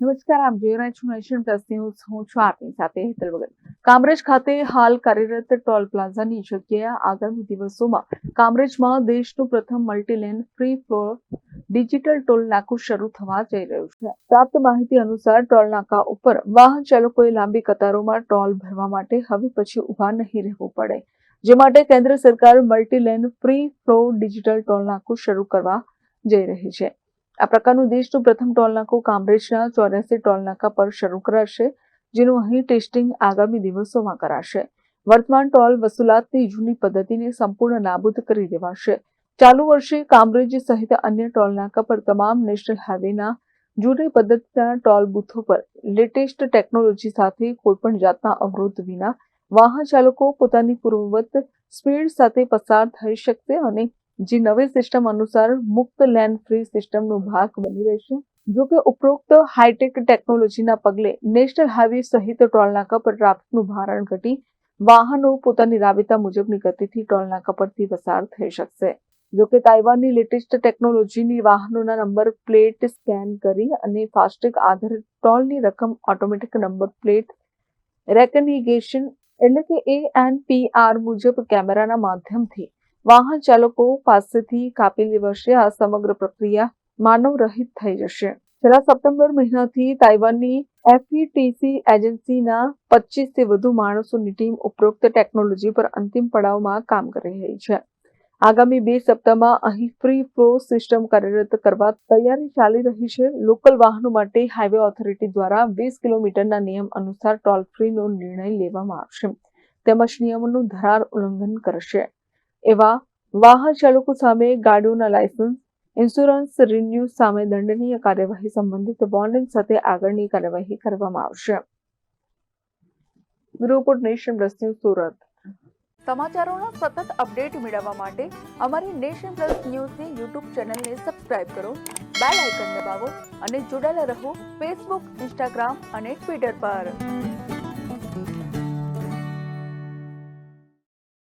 નમસ્કાર, આપ જોઈ રહ્યા છો નેશન પ્લસ ન્યૂઝ. હું છું આપની સાથે હેતલ વગર. કામરેજ ખાતે હાલ કાર્યરત ટોલ પ્લાઝાની જગ્યાએ આગામી દિવસોમાં કામરેજમાં દેશનું પ્રથમ multilane free flow digital toll નાકું શરૂ થવા જઈ રહ્યું છે. પ્રાપ્ત માહિતી અનુસાર ટોલ નાકા ઉપર વાહન ચાલકોએ લાંબી કતારોમાં ટોલ ભરવા માટે હવે પછી ઊભા નહીં રહેવું પડે. જે માટે કેન્દ્ર સરકાર multilane free flow digital toll નાકું શરૂ કરવા જઈ રહી છે. આ પ્રકારનું દેશનું પ્રથમ ટોલ નાકું કામરેજના ચોર્યાસી ટોલ નાકા પર શરૂ કરાશે, જેનું અહીં ટેસ્ટિંગ આગામી દિવસોમાં કરાશે. વર્તમાન ટોલ વસૂલાતની જૂની પદ્ધતિને સંપૂર્ણ નાબૂદ કરી દેવાશે. ચાલુ વર્ષે કામરેજ સહિત અન્ય ટોલ નાકા પર તમામ નેશનલ હાઈવેના જૂની પદ્ધતિના ટોલ બૂથો પર લેટેસ્ટ ટેકનોલોજી સાથે કોઈપણ જાતના અવરોધ વિના વાહન ચાલકો પોતાની પૂર્વવત સ્પીડ સાથે પસાર થઈ શકશે અને જે નવી સિસ્ટમ અનુસાર મુક્ત લેન્ડ ફ્રી સિસ્ટમનો ભાગ બની રહેશે, જો કે ઉપરોક્ત હાઈટેક ટેકનોલોજીના પગલે નેશનલ હાઈવે સહિત ટોલનાકા પર ટ્રાફિકનું ભારણ ઘટી, વાહનો પોતાની રાબેતા મુજબની ગતિથી ટોલનાકા પરથી પસાર થઈ શકશે. જો કે તાઇવાનની લેટેસ્ટ ટેકનોલોજીની વાહનોના નંબર પ્લેટ સ્કેન કરી અને ફાસ્ટેગ આધારિત ટોલની રકમ ઓટોમેટિક નંબર પ્લેટ રેકનિગેશન એટલે કે એ એન પી આર મુજબ કેમેરાના માધ્યમથી વાહન ચાલકો પાસેથી કાપી લેવાશે આ સમગ્ર પ્રક્રિયા માનવ રહિત થઈ જશે. છેલ્લા સપ્ટેમ્બર મહિનાથી તાઇવાનની એફઈટીસી એજન્સીના થી વધુ માણસોની ટીમ ઉપરોક્ત ટેકનોલોજી પર અંતિમ પડાવમાં કામ કરી રહી છે. આગામી બે સપ્તાહમાં અહીં ફ્રી ફ્લો સિસ્ટમ કાર્યરત કરવા તૈયારી ચાલી રહી છે. લોકલ વાહનો માટે હાઈવે ઓથોરિટી દ્વારા વીસ કિલોમીટરના નિયમ અનુસાર ટોલ ફ્રીનો નિર્ણય લેવામાં આવશે. તેમજ નિયમોનું ધરાર ઉલ્લંઘન કરશે. એવા વાહન ચાલકો સામે ગાડીઓના લાયસન્સ ઇન્સ્યોરન્સ રિન્યુ સામે દંડનીય કાર્યવાહી સંબંધિત વોર્નિંગ સાથે આગળની કાર્યવાહી કરવામાં આવશે. Report nation plus news Surat. સમાચારોના સતત અપડેટ મેળવવા માટે અમારી નેશન પ્લસ ન્યૂઝની યુટ્યુબ ચેનલને સબસ્ક્રાઇબ કરો, બેલ આઇકન દબાવો અને જોડાયેલા રહો ફેસબુક ઇન્સ્ટાગ્રામ અને ટ્વિટર પર.